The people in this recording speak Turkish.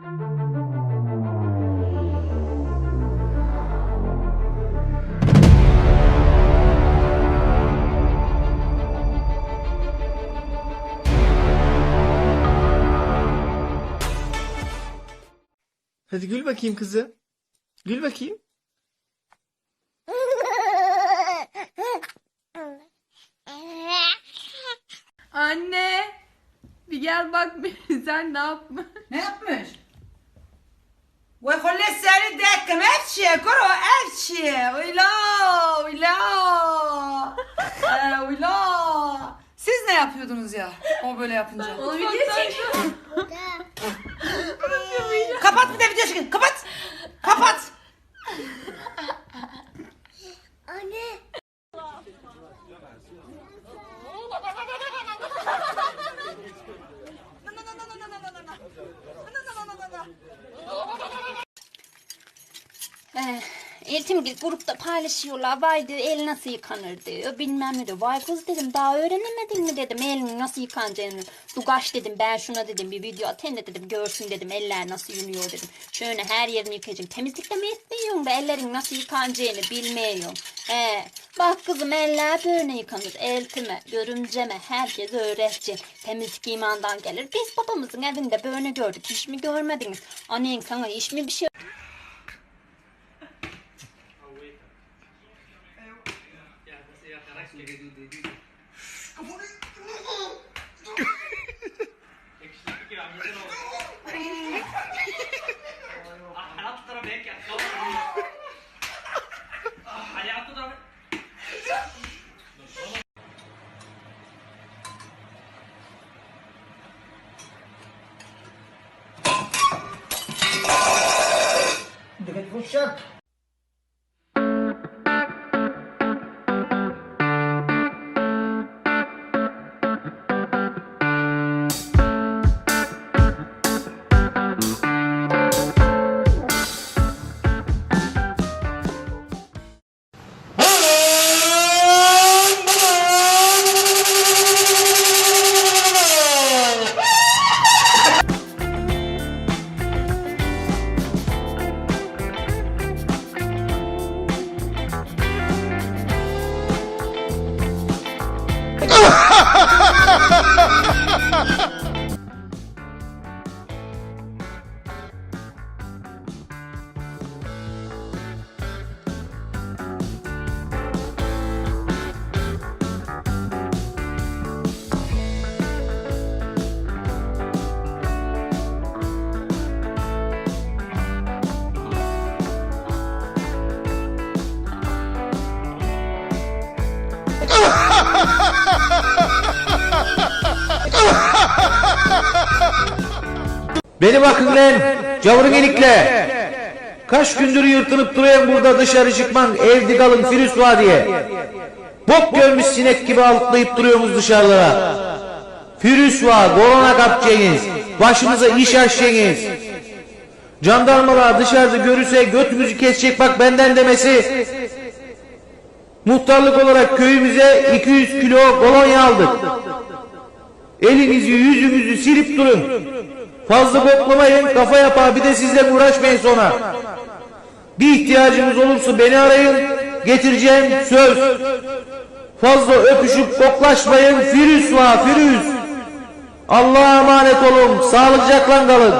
Hadi gül bakayım kızı. Gül bakayım. Anne. Bir gel bak sen ne yapma. Ne yapmış? Kolle seni dekkem evçi, kuru evçi. Uyla, uyla. Ee, uyla. Siz ne yapıyordunuz ya? O böyle yapınca. Onu video çekiyorum. Kapat bir de video çekin. Kapat. Kapat. Eh, Eltim gibi grupta paylaşıyorlar. Vay diyor el nasıl yıkanır diyor. Bilmem ne diyor. Vay kız dedim daha öğrenemedin mi dedim. Elin nasıl yıkanacağını. Dugaş dedim ben şuna dedim bir video atayım da dedim. Görsün dedim eller nasıl yünüyor dedim. Şöyle her yerini yıkayacaksın. Temizlikte mi etmiyorsun da ellerin nasıl yıkanacağını bilmiyorum. He, bak kızım eller böyle yıkanır. Eltime, görümceme herkes öğretecek. Temizlik imandan gelir. Biz babamızın evinde böyle gördük. Hiç mi görmediniz? Annen sana hiç mi bir şey Look at the shot. Beni bakın lan cavırın elikle. Kaç gündür yırtınıp duruyorum burada dışarı çıkman evde kalın Firüs var diye. Bok görmüş sinek gibi alıklayıp duruyorsunuz dışarılara. Firüs var, korona kapacaksınız. Başımıza iş açacaksınız. Jandarmalar dışarıda görürse götümüzü kesecek bak benden demesi. Muhtarlık olarak köyümüze 200 kilo kolonya aldık. Elinizi yüzünüzü silip durun. Fazla boklamayın kafa yapar bir de sizle uğraşmayın sonra. Bir ihtiyacınız olursa beni arayın getireceğim söz. Fazla öpüşüp koklaşmayın Firüs var Firüs. Allah'a emanet olun sağlıcakla kalın.